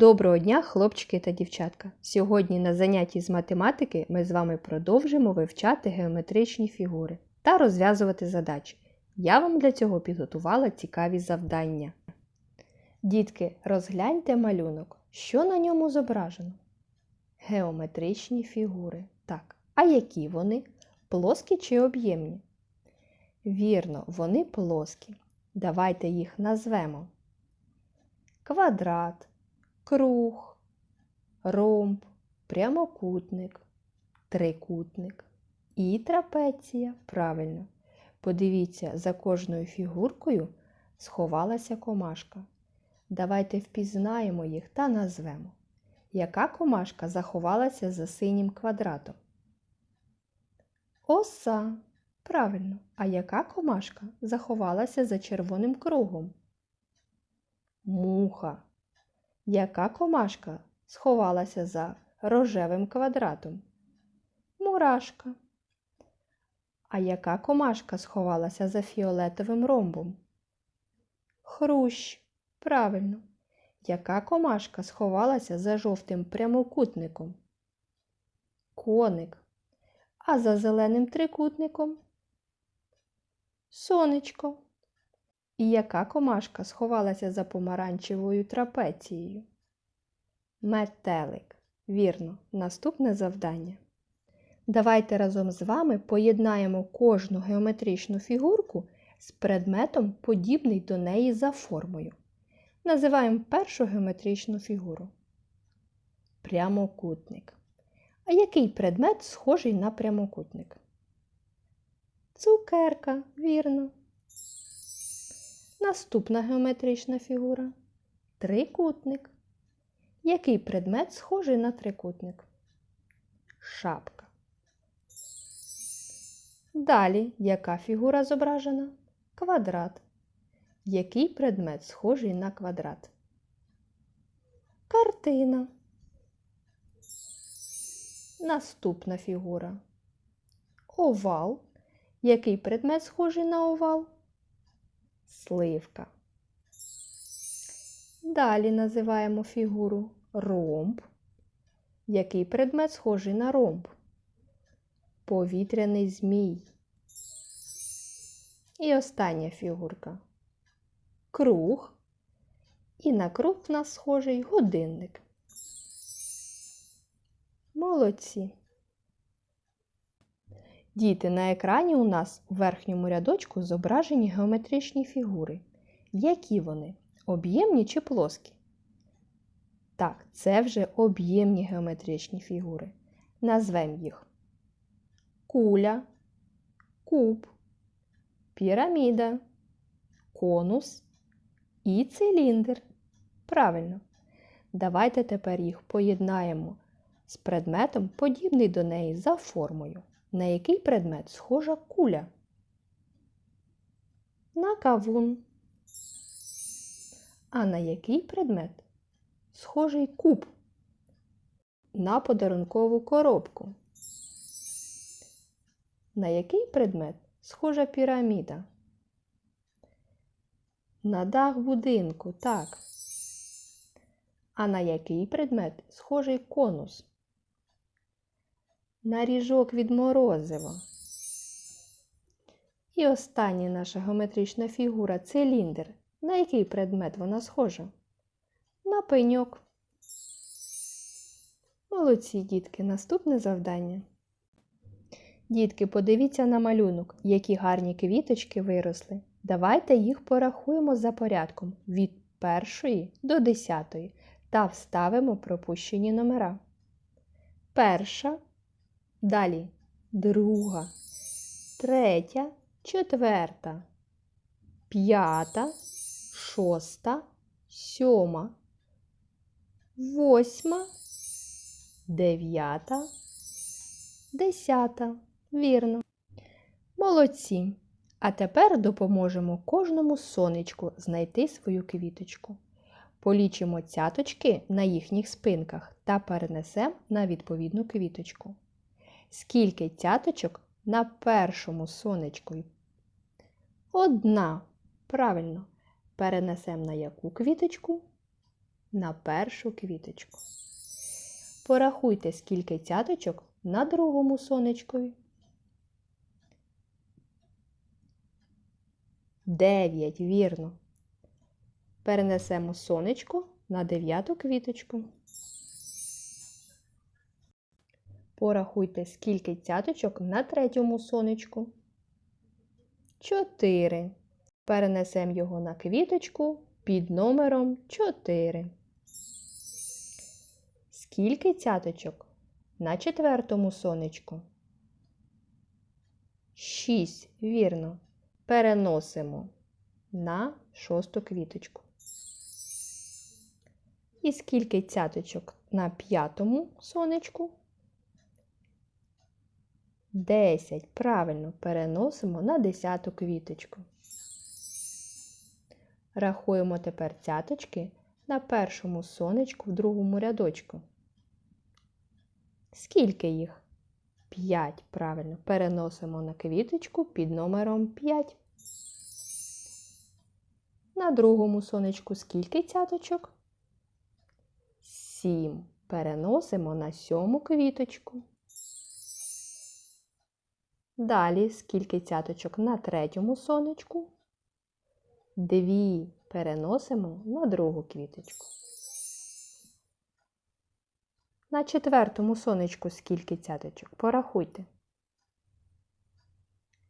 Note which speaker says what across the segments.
Speaker 1: Доброго дня, хлопчики та дівчатка! Сьогодні на занятті з математики ми з вами продовжимо вивчати геометричні фігури та розв'язувати задачі. Я вам для цього підготувала цікаві завдання. Дітки, розгляньте малюнок. Що на ньому зображено? Геометричні фігури. Так, а які вони? Плоскі чи об'ємні? Вірно, вони плоскі. Давайте їх назвемо. Квадрат, круг, ромб, прямокутник, трикутник і трапеція. Правильно. Подивіться, за кожною фігуркою сховалася комашка. Давайте впізнаємо їх та назвемо. Яка комашка заховалася за синім квадратом? Оса. Правильно. А яка комашка заховалася за червоним кругом? Муха. Яка комашка сховалася за рожевим квадратом? Мурашка. А яка комашка сховалася за фіолетовим ромбом? Хрущ. Правильно. Яка комашка сховалася за жовтим прямокутником? Коник. А за зеленим трикутником? Сонечко. І яка комашка сховалася за помаранчевою трапецією? Метелик. Вірно, наступне завдання. Давайте разом з вами поєднаємо кожну геометричну фігурку з предметом, подібний до неї за формою. Називаємо першу геометричну фігуру. Прямокутник. А який предмет схожий на прямокутник? Цукерка, вірно. Наступна геометрична фігура трикутник. Який предмет схожий на трикутник? Шапка. Далі яка фігура зображена? Квадрат. Який предмет схожий на квадрат? Картина. Наступна фігура. Овал. Який предмет схожий на овал? Сливка. Далі називаємо фігуру ромб. Який предмет схожий на ромб? Повітряний змій. І остання фігурка. Круг. І на круг в нас схожий годинник. Молодці. Діти, на екрані у нас у верхньому рядочку зображені геометричні фігури. Які вони? Об'ємні чи плоскі? Так, це вже об'ємні геометричні фігури. Назвемо їх куля, куб, піраміда, конус і циліндр. Правильно. Давайте тепер їх поєднаємо з предметом, подібний до неї за формою. На який предмет схожа куля? На кавун. А на який предмет схожий куб? На подарункову коробку. На який предмет схожа піраміда? На дах будинку, так. А на який предмет схожий конус? На ріжок від морозива. І остання наша геометрична фігура циліндр. На який предмет вона схожа? На пеньок. Молодці, дітки, наступне завдання. Дітки, подивіться на малюнок, які гарні квіточки виросли. Давайте їх порахуємо за порядком від першої до десятої та вставимо пропущені номера. Перша Далі друга, третя, четверта, п'ята, шоста, сьома, восьма, дев'ята, десята. Вірно. Молодці. А тепер допоможемо кожному сонечку знайти свою квіточку. Полічимо цяточки на їхніх спинках та перенесемо на відповідну квіточку. Скільки цяточок на першому сонечку? Одна. Правильно. Перенесемо на яку квіточку? на першу квіточку. Порахуйте, скільки цяточок на другому сонечкові. Дев'ять, вірно. Перенесемо сонечко на дев'яту квіточку. Порахуйте, скільки цяточок на третьому сонечку. Чотири. Перенесемо його на квіточку під номером 4. Скільки цяточок на четвертому сонечку? 6. Вірно. Переносимо на шосту квіточку. І скільки цяточок на п'ятому сонечку? 10. Правильно переносимо на десяту квіточку. Рахуємо тепер цяточки на першому сонечку в другому рядочку. Скільки їх? 5. Правильно. Переносимо на квіточку під номером 5. На другому сонечку скільки цяточок? 7. Переносимо на сьому квіточку. Далі скільки цяточок на третьому сонечку? Дві переносимо на другу квіточку. На четвертому сонечку скільки цяточок? Порахуйте.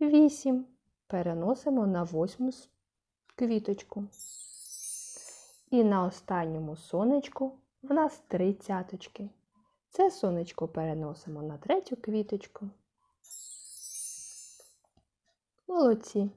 Speaker 1: Вісім. Переносимо на восьму квіточку. І на останньому сонечку в нас три цяточки. Це сонечко переносимо на третю квіточку. Молодці.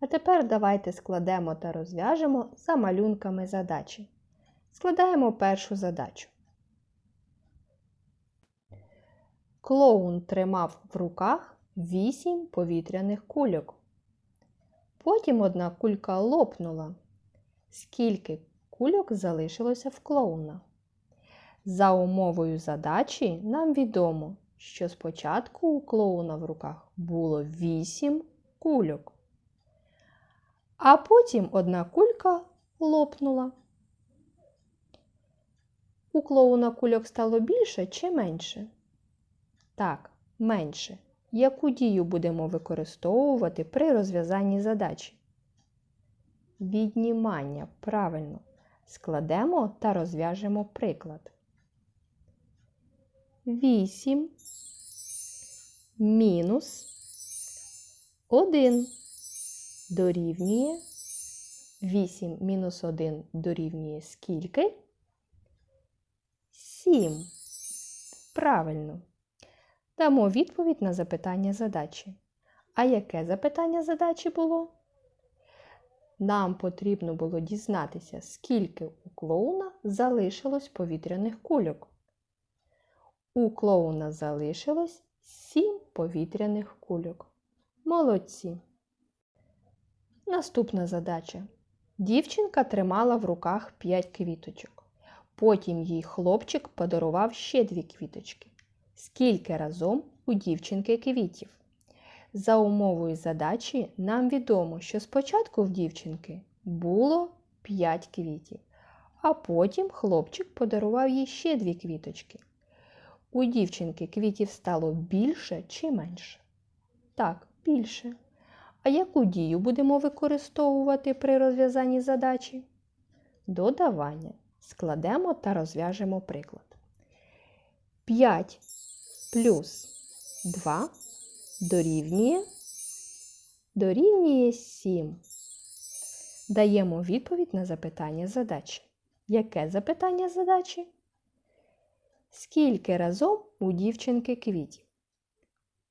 Speaker 1: А тепер давайте складемо та розв'яжемо за малюнками задачі. Складаємо першу задачу. Клоун тримав в руках вісім повітряних кульок. Потім одна кулька лопнула. Скільки кульок залишилося в клоуна? За умовою задачі нам відомо, що спочатку у клоуна в руках було вісім кульок. А потім одна кулька лопнула. У клоуна кульок стало більше чи менше? Так, менше. Яку дію будемо використовувати при розв'язанні задачі? Віднімання. Правильно. Складемо та розв'яжемо приклад. 8 мінус 1 дорівнює 8 мінус 1 дорівнює скільки? 7. Правильно. Дамо відповідь на запитання задачі. А яке запитання задачі було? Нам потрібно було дізнатися, скільки у клоуна залишилось повітряних кульок. У клоуна залишилось 7 повітряних кульок. Молодці. Наступна задача. Дівчинка тримала в руках 5 квіточок. Потім їй хлопчик подарував ще дві квіточки. Скільки разом у дівчинки квітів? За умовою задачі нам відомо, що спочатку в дівчинки було 5 квітів, а потім хлопчик подарував їй ще дві квіточки. У дівчинки квітів стало більше чи менше? Так, більше. А яку дію будемо використовувати при розв'язанні задачі? Додавання. Складемо та розв'яжемо приклад. 5 плюс 2 дорівнює, дорівнює 7. Даємо відповідь на запитання задачі. Яке запитання задачі? Скільки разом у дівчинки квітів?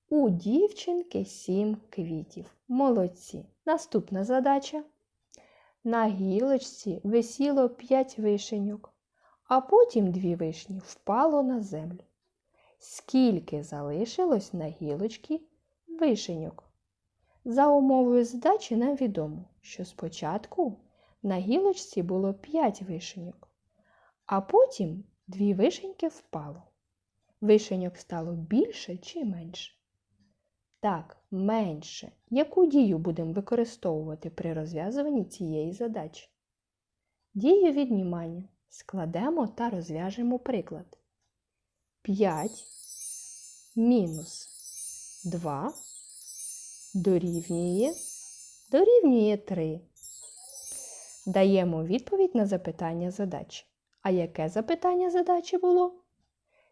Speaker 1: У дівчинки 7 квітів. Молодці. Наступна задача. На гілочці висіло 5 вишеньок, а потім дві вишні впало на землю. Скільки залишилось на гілочці вишеньок? За умовою задачі нам відомо, що спочатку на гілочці було 5 вишеньок, а потім дві вишеньки впало. Вишеньок стало більше чи менше? Так, менше. Яку дію будемо використовувати при розв'язуванні цієї задачі? Дію віднімання. Складемо та розв'яжемо приклад. 5 мінус 2 дорівнює, дорівнює 3. Даємо відповідь на запитання задачі. А яке запитання задачі було?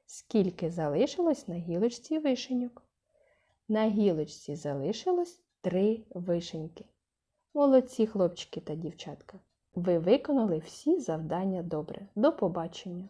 Speaker 1: Скільки залишилось на гілочці вишеньок? На гілочці залишилось три вишеньки. Молодці, хлопчики та дівчатка. Ви виконали всі завдання добре. До побачення!